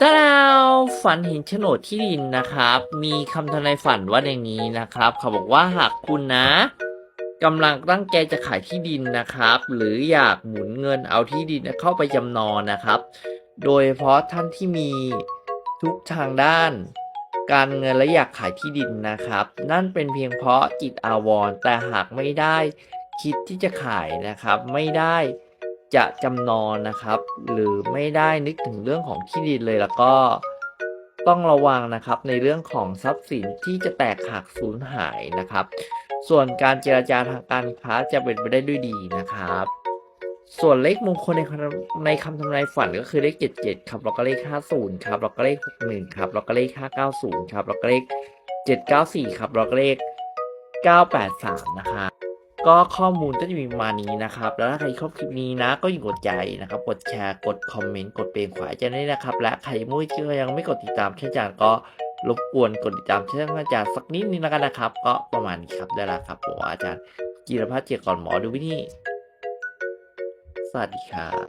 ตาดาวฝันเห็นโฉนดที่ดินนะครับ มีคำทำนายฝันว่าอย่างนี้นะครับ เขาบอกว่าหากคุณนะกำลังตั้งใจจะขายที่ดินนะครับ หรืออยากหมุนเงินเอาที่ดินเข้าไปจำนองนะครับ โดยเฉพาะท่านที่มีทุกทางด้าน การเงินและอยากขายที่ดินนะครับ นั่นเป็นเพียงเพราะจิตอาวรณ์แต่หากไม่ได้คิดที่จะขายนะครับ ไม่ได้ จะจำนองนะครับ หรือไม่ได้นึกถึงเรื่องของที่ดินเลยแล้วก็ต้องระวังนะครับในเรื่องของทรัพย์สินที่จะแตกหักสูญหายนะครับ ส่วนการเจรจาทางการค้าจะเป็นไปได้ด้วยดีนะครับ ส่วนเลขมงคลในคำในคำทำนายฝันก็คือเลข 77 ครับแล้วก็เลข 50 ครับแล้วก็เลข 61 ครับแล้วก็เลข 590 ครับแล้วก็เลข 794 ครับแล้วก็เลข 983 นะครับ ก็ข้อมูลก็จะมีประมาณนี้นะครับ แล้วถ้าใครชอบคลิปนี้นะ ก็อย่ากดใจนะครับ กดแชร์ กดคอมเมนต์ กดเป็นขวายใจด้นะครับ และใครมุ้ยที่ยังไม่กดติดตามช่องจานก็รบกวนกดติดตามช่องอาจารย์สักนิดนึงแล้วกันนะครับ ก็ประมาณนี้ครับได้ละครับผมอาจารย์ จิรพัฒน์เจียก่อนหมอดูวิธีสวัสดีครับ